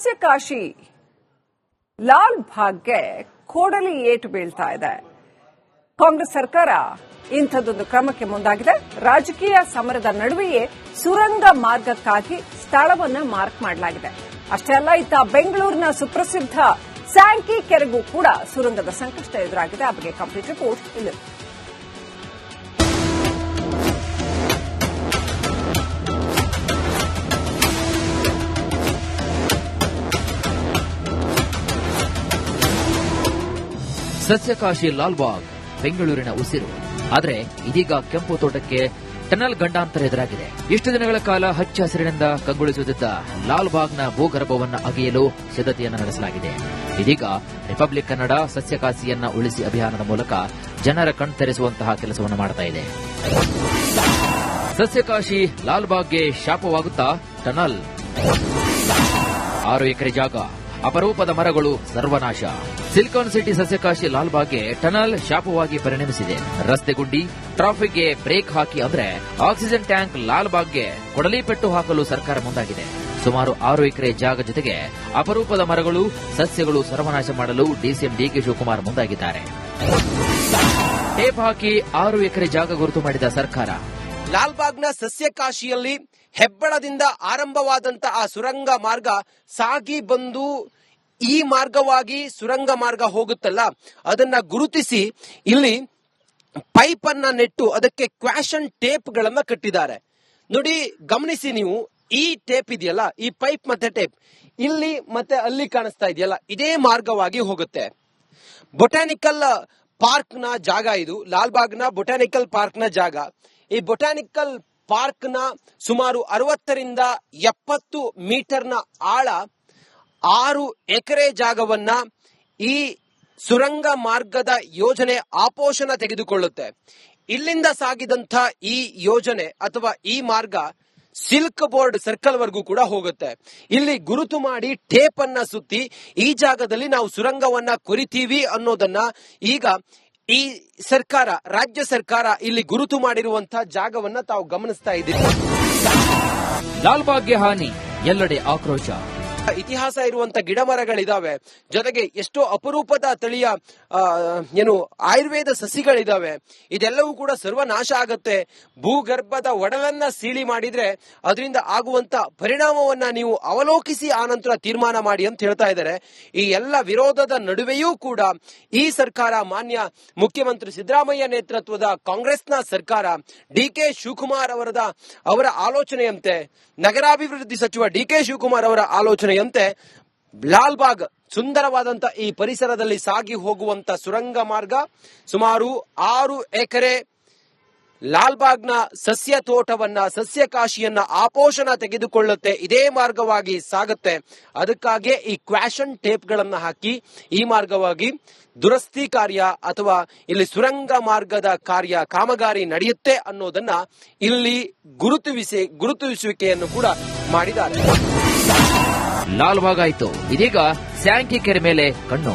ಸಸ್ಯಕಾಶಿ ಲಾಲ್ ಭಾಗ್ಗೆ ಕೋಡಲಿ ಏಟು ಬೀಳ್ತಾ ಇದೆ. ಕಾಂಗ್ರೆಸ್ ಸರ್ಕಾರ ಇಂಥದ್ದೊಂದು ಕ್ರಮಕ್ಕೆ ಮುಂದಾಗಿದೆ. ರಾಜಕೀಯ ಸಮರದ ನಡುವೆಯೇ ಸುರಂಗ ಮಾರ್ಗಕ್ಕಾಗಿ ಸ್ಥಳವನ್ನ ಮಾರ್ಕ್ ಮಾಡಲಾಗಿದೆ. ಅಷ್ಟೇ ಅಲ್ಲ, ಇತ್ತ ಬೆಂಗಳೂರಿನ ಸುಪ್ರಸಿದ್ಧ ಸ್ಯಾಂಕಿ ಕೆರೆಗೂ ಕೂಡ ಸುರಂಗದ ಸಂಕಷ್ಟ ಎದುರಾಗಿದೆ. ಆ ಬಗ್ಗೆ ಕಂಪ್ಲೀಟ್ ರಿಪೋರ್ಟ್ ಇಲ್ಲಿ. ಸಸ್ಯಕಾಶಿ ಲಾಲ್ಬಾಗ್ ಬೆಂಗಳೂರಿನ ಉಸಿರು. ಆದರೆ ಇದೀಗ ಕೆಂಪು ತೋಟಕ್ಕೆ ಟನಲ್ ಗಂಡಾಂತರ ಎದುರಾಗಿದೆ. ಇಷ್ಟು ದಿನಗಳ ಕಾಲ ಹಚ್ಚ ಹಸಿರಿನಿಂದ ಕಂಗೊಳಿಸುತ್ತಿದ್ದ ಲಾಲ್ಬಾಗ್ನ ಭೂಗರ್ಭವನ್ನು ಅಗೆಯಲು ಸಿದ್ಧತೆಯನ್ನು ನಡೆಸಲಾಗಿದೆ. ಇದೀಗ ರಿಪಬ್ಲಿಕ್ ಕನ್ನಡ ಸಸ್ಯಕಾಸಿಯನ್ನ ಉಳಿಸಿ ಅಭಿಯಾನದ ಮೂಲಕ ಜನರ ಕಣ್ತರಿಸುವಂತಹ ಕೆಲಸವನ್ನು ಮಾಡ್ತಾ ಇದೆ. ಸಸ್ಯಕಾಶಿ ಲಾಲ್ಬಾಗ್ಗೆ ಶಾಪವಾಗುತ್ತಾ ಟನಲ್. ಆರು ಎಕರೆ ಜಾಗ. ಅಪರೂಪದ ಮರಗಳು ಸರ್ವನಾಶ. ಸಿಲಿಕಾನ್ ಸಿಟಿ ಸಸ್ಯಕಾಶಿ ಲಾಲ್ಬಾಗ್ಗೆ ಟನಲ್ ಶಾಪವಾಗಿ ಪರಿಣಮಿಸಿದೆ. ರಸ್ತೆ ಗುಂಡಿ ಟ್ರಾಫಿಕ್ಗೆ ಬ್ರೇಕ್ ಹಾಕಿ ಅಂದ್ರೆ ಆಕ್ಸಿಜನ್ ಟ್ಯಾಂಕ್ ಲಾಲ್ಬಾಗ್ಗೆ ಕೊಡಲಿ ಪೆಟ್ಟು ಹಾಕಲು ಸರ್ಕಾರ ಮುಂದಾಗಿದೆ. ಸುಮಾರು ಆರು ಎಕರೆ ಜಾಗ ಜೊತೆಗೆ ಅಪರೂಪದ ಮರಗಳು, ಸಸ್ಯಗಳು ಸರ್ವನಾಶ ಮಾಡಲು ಡಿಸಿಎಂ ಡಿಕೆ ಶಿವಕುಮಾರ್ ಮುಂದಾಗಿದ್ದಾರೆ. ಟೇಪ್ ಹಾಕಿ ಆರು ಎಕರೆ ಜಾಗ ಗುರುತು ಮಾಡಿದ ಸರ್ಕಾರ. ಲಾಲ್ಬಾಗ್ನ ಸಸ್ಯಕಾಶಿಯಲ್ಲಿ ಹೆಬ್ಬಳದಿಂದ ಆರಂಭವಾದಂತ ಆ ಸುರಂಗ ಮಾರ್ಗ ಸಾಗಿ ಬಂದು ಈ ಮಾರ್ಗವಾಗಿ ಸುರಂಗ ಮಾರ್ಗ ಹೋಗುತ್ತಲ್ಲ, ಅದನ್ನ ಗುರುತಿಸಿ ಇಲ್ಲಿ ಪೈಪ್ ಅನ್ನ ನೆಟ್ಟು ಅದಕ್ಕೆ ಕ್ವಾಶನ್ ಟೇಪ್ ಗಳನ್ನ ಕಟ್ಟಿದ್ದಾರೆ. ನೋಡಿ, ಗಮನಿಸಿ ನೀವು, ಈ ಟೇಪ್ ಇದೆಯಲ್ಲ, ಈ ಪೈಪ್ ಮತ್ತೆ ಟೇಪ್, ಇಲ್ಲಿ ಮತ್ತೆ ಅಲ್ಲಿ ಕಾಣಿಸ್ತಾ ಇದೆಯಲ್ಲ, ಇದೇ ಮಾರ್ಗವಾಗಿ ಹೋಗುತ್ತೆ. ಬೊಟಾನಿಕಲ್ ಪಾರ್ಕ್ನ ಜಾಗ ಇದು ಲಾಲ್ಬಾಗ್ನ ಬೊಟಾನಿಕಲ್ ಪಾರ್ಕ್ನ ಜಾಗ. ಈ ಬೊಟಾನಿಕಲ್ ಪಾರ್ಕ್ನ ಸುಮಾರು ಅರವತ್ತರಿಂದ ಎಪ್ಪತ್ತು ಮೀಟರ್ನ ಆಳ ಆರು ಎಕರೆ ಜಾಗವನ್ನ ಈ ಸುರಂಗ ಮಾರ್ಗದ ಯೋಜನೆ ಆಪೋಷಣ ತೆಗೆದುಕೊಳ್ಳುತ್ತೆ. ಇಲ್ಲಿಂದ ಸಾಗಿದಂತ ಈ ಯೋಜನೆ ಅಥವಾ ಈ ಮಾರ್ಗ ಸಿಲ್ಕ್ ಬೋರ್ಡ್ ಸರ್ಕಲ್ ವರ್ಗೂ ಕೂಡ ಹೋಗುತ್ತೆ. ಇಲ್ಲಿ ಗುರುತು ಮಾಡಿ ಟೇಪ್ ಅನ್ನ ಸುತ್ತಿ ಈ ಜಾಗದಲ್ಲಿ ನಾವು ಸುರಂಗವನ್ನ ಕೊರಿತೀವಿ ಅನ್ನೋದನ್ನ ಈಗ ಈ ಸರ್ಕಾರ, ರಾಜ್ಯ ಸರ್ಕಾರ ಇಲ್ಲಿ ಗುರುತು ಮಾಡಿರುವಂತಹ ಜಾಗವನ್ನ ತಾವು ಗಮನಿಸ್ತಾ ಇದ್ದೀರಿ ಲಾಲ್ಬಾಗ್ಗೆ ಹಾನಿ, ಎಲ್ಲೆಡೆ ಆಕ್ರೋಶ. ಇತಿಹಾಸ ಇರುವಂತ ಗಿಡ ಮರಗಳಿದಾವೆ ಜೊತೆಗೆ ಎಷ್ಟೋ ಅಪರೂಪದ ತಳಿಯ ಏನು ಆಯುರ್ವೇದ ಸಸಿಗಳಿದಾವೆ. ಇದೆಲ್ಲವೂ ಕೂಡ ಸರ್ವನಾಶ ಆಗುತ್ತೆ. ಭೂಗರ್ಭದ ಒಡಲನ್ನ ಸೀಳಿ ಮಾಡಿದ್ರೆ ಅದರಿಂದ ಆಗುವಂತ ಪರಿಣಾಮವನ್ನ ನೀವು ಅವಲೋಕಿಸಿ ಆನಂತರ ತೀರ್ಮಾನ ಮಾಡಿ ಅಂತ ಹೇಳ್ತಾ ಇದ್ದಾರೆ. ಈ ಎಲ್ಲ ವಿರೋಧದ ನಡುವೆಯೂ ಕೂಡ ಈ ಸರ್ಕಾರ ಮಾನ್ಯ ಮುಖ್ಯಮಂತ್ರಿ ಸಿದ್ದರಾಮಯ್ಯ ನೇತೃತ್ವದ ಕಾಂಗ್ರೆಸ್ನ ಸರ್ಕಾರ ಡಿ ಕೆ ಶಿವಕುಮಾರ್ ಅವರದ ಅವರ ಆಲೋಚನೆಯಂತೆ, ನಗರಾಭಿವೃದ್ಧಿ ಸಚಿವ ಡಿ ಕೆ ಶಿವಕುಮಾರ್ ಅವರ ಆಲೋಚನೆಯಂತೆ ಲಾಲ್ಬಾಗ್ ಸುಂದರವಾದಂತ ಈ ಪರಿಸರದಲ್ಲಿ ಸಾಗಿ ಹೋಗುವಂತ ಸುರಂಗ ಮಾರ್ಗ. ಸುಮಾರು ಆರು ಎಕರೆ ಲಾಲ್ಬಾಗ್ನ ಸಸ್ಯ ತೋಟವನ್ನ, ಸಸ್ಯ ಕಾಶಿಯನ್ನ ಆಪೋಷಣ ತೆಗೆದುಕೊಳ್ಳುತ್ತೆ. ಇದೇ ಮಾರ್ಗವಾಗಿ ಸಾಗುತ್ತೆ. ಅದಕ್ಕಾಗಿ ಈ ಕ್ವಾಶನ್ ಟೇಪ್ಗಳನ್ನ ಹಾಕಿ, ಈ ಮಾರ್ಗವಾಗಿ ದುರಸ್ತಿ ಕಾರ್ಯ ಅಥವಾ ಇಲ್ಲಿ ಸುರಂಗ ಮಾರ್ಗದ ಕಾರ್ಯ ಕಾಮಗಾರಿ ನಡೆಯುತ್ತೆ ಅನ್ನೋದನ್ನ ಇಲ್ಲಿ ಗುರುತಿಸಿ ಗುರುತಿಸುವಿಕೆಯನ್ನು ಕೂಡ ಮಾಡಿದ್ದಾರೆ. ಲಾಲ್ಬಾಗ್ ಆಯ್ತು ಇದೀಗ ಸ್ಯಾಂಕಿ ಕೆರೆ ಮೇಲೆ ಕಣ್ಣು.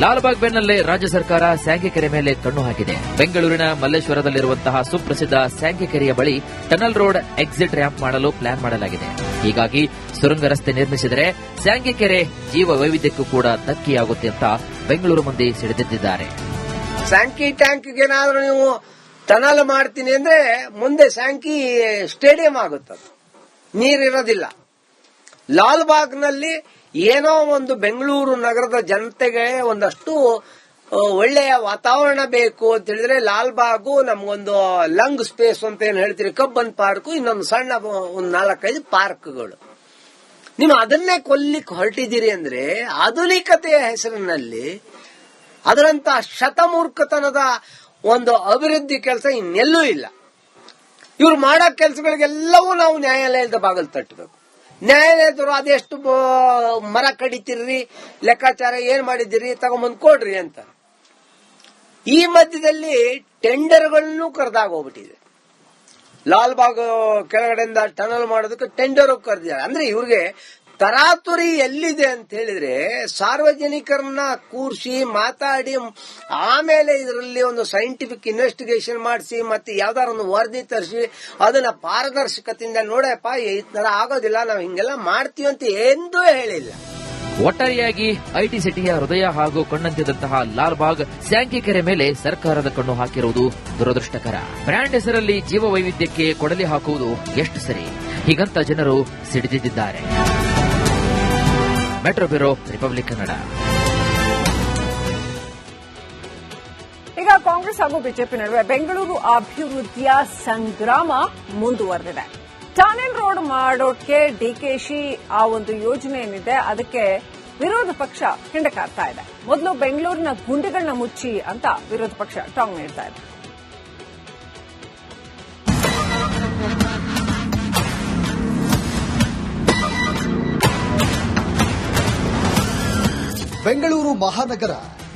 ಲಾಲ್ಬಾಗ್ ಬೆನ್ನಲ್ಲೇ ರಾಜ್ಯ ಸರ್ಕಾರ ಸ್ಯಾಂಕಿ ಕೆರೆ ಮೇಲೆ ಕಣ್ಣು ಹಾಕಿದೆ. ಬೆಂಗಳೂರಿನ ಮಲ್ಲೇಶ್ವರದಲ್ಲಿರುವಂತಹ ಸುಪ್ರಸಿದ್ಧ ಸ್ಯಾಂಕಿ ಕೆರೆಯ ಬಳಿ ಟನಲ್ ರೋಡ್ ಎಕ್ಸಿಟ್ ರ್ಯಾಂಪ್ ಮಾಡಲು ಪ್ಲಾನ್ ಮಾಡಲಾಗಿದೆ. ಹೀಗಾಗಿ ಸುರಂಗ ರಸ್ತೆ ನಿರ್ಮಿಸಿದರೆ ಸ್ಯಾಂಕಿ ಕೆರೆ ಜೀವ ವೈವಿಧ್ಯಕ್ಕೂ ಕೂಡ ಧಕ್ಕೆಯಾಗುತ್ತೆ ಅಂತ ಬೆಂಗಳೂರು ಮಂದಿ ಸಿಡಿದಿದ್ದಾರೆ ಸ್ಯಾಂಕಿ ಟ್ಯಾಂಕ್ ಏನಾದರೂ ನೀವು ಟನಲ್ ಮಾಡ್ತೀನಿ ಅಂದ್ರೆ ಮುಂದೆ ಸ್ಯಾಂಕಿ ಸ್ಟೇಡಿಯಂ ಆಗುತ್ತದೆ. ನೀರಿರೋದಿಲ್ಲ. ಲಾಲ್ಬಾಗ್ನಲ್ಲಿ ಏನೋ ಒಂದು ಬೆಂಗಳೂರು ನಗರದ ಜನತೆಗೆ ಒಂದಷ್ಟು ಒಳ್ಳೆಯ ವಾತಾವರಣ ಬೇಕು ಅಂತ ಹೇಳಿದ್ರೆ ಲಾಲ್ಬಾಗು ನಮ್ಗೊಂದು ಲಂಗ್ ಸ್ಪೇಸ್ ಅಂತ ಏನ್ ಹೇಳ್ತೀರಿ? ಕಬ್ಬನ್ ಪಾರ್ಕ್, ಇನ್ನೊಂದು ಸಣ್ಣ ಒಂದು ನಾಲ್ಕೈದು ಪಾರ್ಕ್ಗಳು. ನೀವು ಅದನ್ನೇ ಕೊಲ್ಲಿಕ್ ಹೊರಟಿದ್ದೀರಿ ಅಂದ್ರೆ ಆಧುನಿಕತೆಯ ಹೆಸರಿನಲ್ಲಿ ಅದರಂತ ಶತಮೂರ್ಖತನದ ಒಂದು ಅಭಿವೃದ್ಧಿ ಕೆಲಸ ಇನ್ನೆಲ್ಲೂ ಇಲ್ಲ. ಇವ್ರು ಮಾಡೋ ಕೆಲಸಗಳಿಗೆಲ್ಲವೂ ನಾವು ನ್ಯಾಯಾಲಯದ ಬಾಗಿಲು ತಟ್ಟಬೇಕು. ನ್ಯಾಯಾಲಯದವರು ಅದೆಷ್ಟು ಮರ ಕಡಿತೀರ್ರಿ, ಲೆಕ್ಕಾಚಾರ ಏನ್ ಮಾಡಿದಿರಿ ತಗೊಂಬಂದ್ ಕೊಡ್ರಿ ಅಂತ. ಈ ಮಧ್ಯದಲ್ಲಿ ಟೆಂಡರ್ಗಳನ್ನು ಕರೆದಾಗ ಹೋಗ್ಬಿಟ್ಟಿದೆ. ಲಾಲ್ಬಾಗ್ ಕೆಳಗಡೆಯಿಂದ ಟನಲ್ ಮಾಡೋದಕ್ಕೆ ಟೆಂಡರ್ ಕರೆದಿದ್ದಾರೆ. ಅಂದ್ರೆ ಇವ್ರಿಗೆ ತರಾತುರಿ ಎಲ್ಲಿದೆ ಅಂತ ಹೇಳಿದ್ರೆ ಸಾರ್ವಜನಿಕರನ್ನ ಕೂರಿಸಿ ಮಾತಾಡಿ, ಆಮೇಲೆ ಇದರಲ್ಲಿ ಒಂದು ಸೈಂಟಿಫಿಕ್ ಇನ್ವೆಸ್ಟಿಗೇಷನ್ ಮಾಡಿಸಿ, ಮತ್ತೆ ಯಾವ್ದಾರ ಒಂದು ವರದಿ ತರಿಸಿ, ಅದನ್ನ ಪಾರದರ್ಶಕತೆಯಿಂದ ನೋಡಪ್ಪ ಈ ತರ ಆಗೋದಿಲ್ಲ, ನಾವು ಹಿಂಗೆಲ್ಲ ಮಾಡ್ತೀವಿ ಅಂತ ಎಂದೂ ಹೇಳಿಲ್ಲ. ಒಟ್ಟಾರೆಯಾಗಿ ಐಟಿ ಸಿಟಿಯ ಹೃದಯ ಹಾಗೂ ಕಣ್ಣಂತಿದಂತಹ ಲಾಲ್ಬಾಗ್ ಸ್ಯಾಂಕಿ ಕೆರೆ ಮೇಲೆ ಸರ್ಕಾರದ ಕಣ್ಣು ಹಾಕಿರುವುದು ದುರದೃಷ್ಟಕರ. ಬ್ರ್ಯಾಂಡ್ ಹೆಸರಲ್ಲಿ ಜೀವ ವೈವಿಧ್ಯಕ್ಕೆ ಕೊಡಲಿ ಹಾಕುವುದು ಎಷ್ಟು ಸರಿ? ಹೀಗಂತ ಜನರು ಸಿಡಿದಿದ್ದಾರೆ ಮೆಟ್ರೋ ಬ್ಯೂರೋ, ರಿಪಬ್ಲಿಕ್ ಕನ್ನಡ. ಈಗ ಕಾಂಗ್ರೆಸ್ ಹಾಗೂ ಬಿಜೆಪಿ ನಡುವೆ ಬೆಂಗಳೂರು ಅಭಿವೃದ್ಧಿಯ ಸಂಗ್ರಾಮ ಮುಂದುವರೆದಿದೆ. ಟನಲ್ ರೋಡ್ ಮಾಡೋಕೆ ಡಿಕೆಶಿ ಆ ಒಂದು ಯೋಜನೆ ಏನಿದೆ, ಅದಕ್ಕೆ ವಿರೋಧ ಪಕ್ಷ ಹಿಂಡಕಾರ್ತಾ ಇದೆ. ಮೊದಲು ಬೆಂಗಳೂರಿನ ಗುಂಡಿಗಳನ್ನ ಮುಚ್ಚಿ ಅಂತ ವಿರೋಧ ಪಕ್ಷ ಟಾಂಗ್ ನೀಡ್ತಾ ಇದೆ. ಬೆಂಗಳೂರು ಮಹಾನಗರ.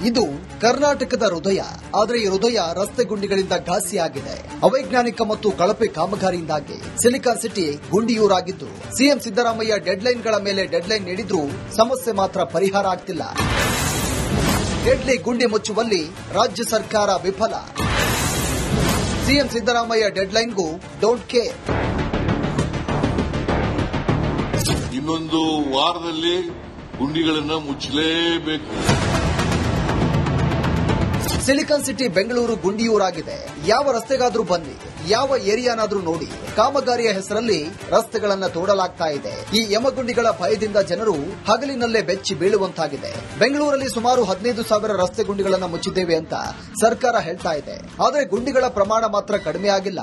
ಇದು ಕರ್ನಾಟಕದ ಹೃದಯ. ಆದರೆ ಈ ಹೃದಯ ರಸ್ತೆ ಗುಂಡಿಗಳಿಂದ ಘಾಸಿಯಾಗಿದೆ. ಅವೈಜ್ಞಾನಿಕ ಮತ್ತು ಕಳಪೆ ಕಾಮಗಾರಿಯಿಂದಾಗಿ ಸಿಲಿಕಾನ್ ಸಿಟಿ ಗುಂಡಿಯೂರಾಗಿದ್ದು, ಸಿಎಂ ಸಿದ್ದರಾಮಯ್ಯ ಡೆಡ್ಲೈನ್ಗಳ ಮೇಲೆ ಡೆಡ್ಲೈನ್ ನೀಡಿದ್ರೂ ಸಮಸ್ಯೆ ಮಾತ್ರ ಪರಿಹಾರ ಆಗ್ತಿಲ್ಲ. ಡೆಡ್ಲಿ ಗುಂಡಿ ಮುಚ್ಚುವಲ್ಲಿ ರಾಜ್ಯ ಸರ್ಕಾರ ವಿಫಲ. ಸಿಎಂ ಸಿದ್ದರಾಮಯ್ಯ ಡೆಡ್ಲೈನ್ಗೂ ಡೋಂಟ್ ಕೇರ್. ಇನ್ನೊಂದು ವಾರದಲ್ಲಿ ಗುಂಡಿಗಳನ್ನ ಮುಚ್ಚಲೇಬೇಕು. ಸಿಲಿಕಾನ್ ಸಿಟಿ ಬೆಂಗಳೂರು ಗುಂಡಿಯೂರಾಗಿದೆ. ಯಾವ ರಸ್ತೆಗಾದ್ರೂ ಬನ್ನಿ, ಯಾವ ಏರಿಯಾನಾದ್ರೂ ನೋಡಿ, ಕಾಮಗಾರಿಯ ಹೆಸರಲ್ಲಿ ರಸ್ತೆಗಳನ್ನ ತೋಡಲಾಗ್ತಾ ಇದೆ. ಈ ಯಮಗುಂಡಿಗಳ ಭಯದಿಂದ ಜನರು ಹಗಲಿನಲ್ಲೇ ಬೆಚ್ಚಿ ಬೀಳುವಂತಾಗಿದೆ. ಬೆಂಗಳೂರಲ್ಲಿ ಸುಮಾರು ಹದಿನೈದು ಸಾವಿರ ರಸ್ತೆ ಗುಂಡಿಗಳನ್ನು ಮುಚ್ಚಿದ್ದೇವೆ ಅಂತ ಸರ್ಕಾರ ಹೇಳ್ತಾ ಇದೆ. ಆದರೆ ಗುಂಡಿಗಳ ಪ್ರಮಾಣ ಮಾತ್ರ ಕಡಿಮೆ ಆಗಿಲ್ಲ.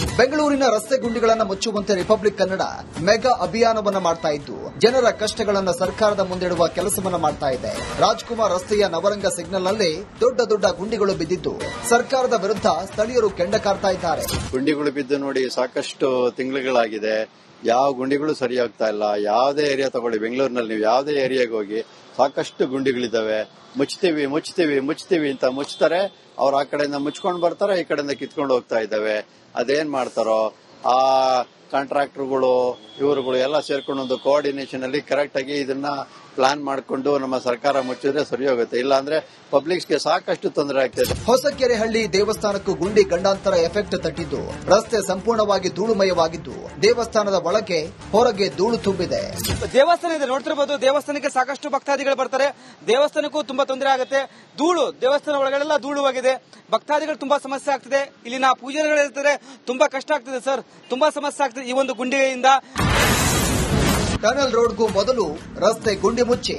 ಬೆಂಗಳೂರಿನ ರಸ್ತೆ ಗುಂಡಿಗಳನ್ನು ಮುಚ್ಚುವಂತೆ ರಿಪಬ್ಲಿಕ್ ಕನ್ನಡ ಮೆಗಾ ಅಭಿಯಾನವನ್ನ ಮಾಡ್ತಾ ಇದ್ದು, ಜನರ ಕಷ್ಟಗಳನ್ನು ಸರ್ಕಾರದ ಮುಂದಿಡುವ ಕೆಲಸವನ್ನ ಮಾಡ್ತಾ ಇದೆ. ರಾಜ್ಕುಮಾರ್ ರಸ್ತೆಯ ನವರಂಗ ಸಿಗ್ನಲ್ನಲ್ಲಿ ದೊಡ್ಡ ದೊಡ್ಡ ಗುಂಡಿಗಳು ಬಿದ್ದಿದ್ದು, ಸರ್ಕಾರದ ವಿರುದ್ಧ ಸ್ಥಳೀಯರು ಕೆಂಡ ಕಾರ್ತಾ ಇದ್ದಾರೆ. ಗುಂಡಿಗಳು ಬಿದ್ದು ನೋಡಿ ಸಾಕಷ್ಟು ತಿಂಗಳುಗಳಾಗಿದೆ. ಯಾವ ಗುಂಡಿಗಳು ಸರಿಯಾಗ್ತಾ ಇಲ್ಲ. ಯಾವುದೇ ಏರಿಯಾ ತಗೊಳ್ಳಿ, ಬೆಂಗಳೂರಿನಲ್ಲಿ ನೀವು ಯಾವುದೇ ಏರಿಯಾಗೆ ಹೋಗಿ ಸಾಕಷ್ಟು ಗುಂಡಿಗಳಿದ್ದಾವೆ. ಮುಚ್ತೀವಿ ಮುಚ್ತೀವಿ ಮುಚ್ತೀವಿ ಅಂತ ಮುಚ್ತಾರೆ. ಅವ್ರು ಆ ಕಡೆಯಿಂದ ಮುಚ್ಕೊಂಡು ಬರ್ತಾರೆ, ಈ ಕಡೆಯಿಂದ ಕಿತ್ಕೊಂಡು ಹೋಗ್ತಾ ಇದ್ದಾವೆ. ಅದೇನ್ ಮಾಡ್ತಾರೋ ಆ ಕಾಂಟ್ರಾಕ್ಟರ್ಗಳು ಇವರುಗಳು ಎಲ್ಲ ಸೇರ್ಕೊಂಡು ಒಂದು ಕೋಆರ್ಡಿನೇಷನ್ ಅಲ್ಲಿ ಕರೆಕ್ಟ್ ಆಗಿ ಇದನ್ನ ಪ್ಲಾನ್ ಮಾಡಿಕೊಂಡು ನಮ್ಮ ಸರ್ಕಾರ ಮುಚ್ಚಿದ್ರೆ ಸರಿ ಹೋಗುತ್ತೆ. ಇಲ್ಲಾಂದ್ರೆ ಪಬ್ಲಿಕ್ಸ್ಗೆ ಸಾಕಷ್ಟು ತೊಂದರೆ ಆಗ್ತದೆ ಹೊಸಕೆರೆಹಳ್ಳಿ ದೇವಸ್ಥಾನಕ್ಕೂ ಗುಂಡಿ ಗಂಡಾಂತರ ಎಫೆಕ್ಟ್ ತಟ್ಟಿದ್ದು. ರಸ್ತೆ ಸಂಪೂರ್ಣವಾಗಿ ಧೂಳುಮಯವಾಗಿದ್ದು. ದೇವಸ್ಥಾನದ ಒಳಗೆ ಹೊರಗೆ ಧೂಳು ತುಂಬಿದೆ. ದೇವಸ್ಥಾನ ಇದೆ. ನೋಡ್ತಿರ್ಬೋದು ದೇವಸ್ಥಾನಕ್ಕೆ ಸಾಕಷ್ಟು ಭಕ್ತಾದಿಗಳು ಬರ್ತಾರೆ. ದೇವಸ್ಥಾನಕ್ಕೂ ತುಂಬಾ ತೊಂದರೆ ಆಗುತ್ತೆ. ಧೂಳು ದೇವಸ್ಥಾನ ಒಳಗಡೆಲ್ಲ ಧೂಳುವಾಗಿದೆ. ಭಕ್ತಾದಿಗಳು ತುಂಬಾ ಸಮಸ್ಯೆ ಆಗ್ತಿದೆ. ಇಲ್ಲಿನ ಪೂಜಾರಿಗಳು ಇರ್ತಾರೆ ತುಂಬಾ ಕಷ್ಟ ಆಗ್ತಿದೆ ಸರ್. ತುಂಬಾ ಸಮಸ್ಯೆ ಆಗ್ತಿದೆ ಈ ಒಂದು ಗುಂಡಿಗೆಯಿಂದ. ಟನಲ್ ರೋಡ್ಗೂ ಮೊದಲು ರಸ್ತೆ ಗುಂಡಿ ಮುಚ್ಚಿ.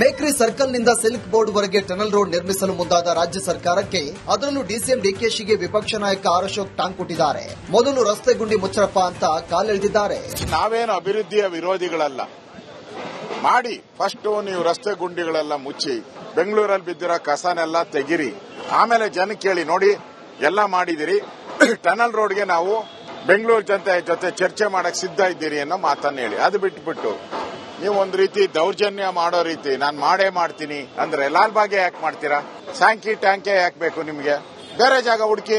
ಮೇಕ್ರಿ ಸರ್ಕಲ್ನಿಂದ ಸಿಲ್ಕ್ ಬೋರ್ಡ್ವರೆಗೆ ಟನಲ್ ರೋಡ್ ನಿರ್ಮಿಸಲು ಮುಂದಾದ ರಾಜ್ಯ ಸರ್ಕಾರಕ್ಕೆ ಅದರಲ್ಲೂ ಡಿಸಿಎಂ ಡಿಕೆಶಿಗೆ ವಿಪಕ್ಷ ನಾಯಕ ಆರ್ ಅಶೋಕ್ ಟಾಂಗ್ ಕೊಟ್ಟಿದ್ದಾರೆ. ಮೊದಲು ರಸ್ತೆ ಗುಂಡಿ ಮುಚ್ಚರಪ್ಪ ಅಂತ ಕಾಲೆಳೆದಿದ್ದಾರೆ. ನಾವೇನು ಅಭಿವೃದ್ಧಿಯ ವಿರೋಧಿಗಳಲ್ಲ. ಮಾಡಿ ಫಸ್ಟ್ ನೀವು ರಸ್ತೆ ಗುಂಡಿಗಳೆಲ್ಲ ಮುಚ್ಚಿ, ಬೆಂಗಳೂರಲ್ಲಿ ಬಿದ್ದಿರೋ ಕಸನೆಲ್ಲ ತೆಗಿರಿ. ಆಮೇಲೆ ಜನ ಕೇಳಿ, ನೋಡಿ, ಎಲ್ಲ ಮಾಡಿದಿರಿ ಟನಲ್ ರೋಡ್ಗೆ ನಾವು ಬೆಂಗಳೂರು ಜನತೆ ಜೊತೆ ಚರ್ಚೆ ಮಾಡಕ್ ಸಿದ್ಧ ಇದ್ದೀರಿ ಅನ್ನೋ ಮಾತನ್ನ ಹೇಳಿ. ಅದು ಬಿಟ್ಬಿಟ್ಟು, ನೀವು ಒಂದು ರೀತಿ ದೌರ್ಜನ್ಯ ಮಾಡೋ ರೀತಿ, ನಾನು ಮಾಡೇ ಮಾಡ್ತೀನಿ ಅಂದ್ರೆ ಲಾಲ್ಬಾಗೆ ಯಾಕೆ ಮಾಡ್ತೀರಾ? ಸ್ಯಾಂಕಿ ಟ್ಯಾಂಕೆ ಯಾಕೆ ಬೇಕು ನಿಮ್ಗೆ? ಬೇರೆ ಜಾಗ ಹುಡುಕಿ.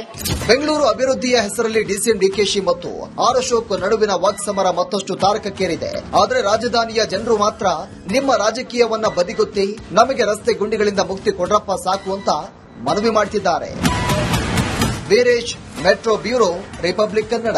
ಬೆಂಗಳೂರು ಅಭಿವೃದ್ಧಿಯ ಹೆಸರಲ್ಲಿ ಡಿಸಿಎಂ ಡಿಕೆಶಿ ಮತ್ತು ಆರ್ ಅಶೋಕ್ ನಡುವಿನ ವಾಕ್ಸಮರ ಮತ್ತಷ್ಟು ತಾರಕಕ್ಕೇರಿದೆ. ಆದರೆ ರಾಜಧಾನಿಯ ಜನರು ಮಾತ್ರ ನಿಮ್ಮ ರಾಜಕೀಯವನ್ನ ಬದಿಗೊತ್ತಿ ನಮಗೆ ರಸ್ತೆ ಗುಂಡಿಗಳಿಂದ ಮುಕ್ತಿ ಕೊಡ್ರಪ್ಪ ಸಾಕು ಅಂತ ಮನವಿ ಮಾಡ್ತಿದ್ದಾರೆ. Veeresh metro bureau Republic Kannada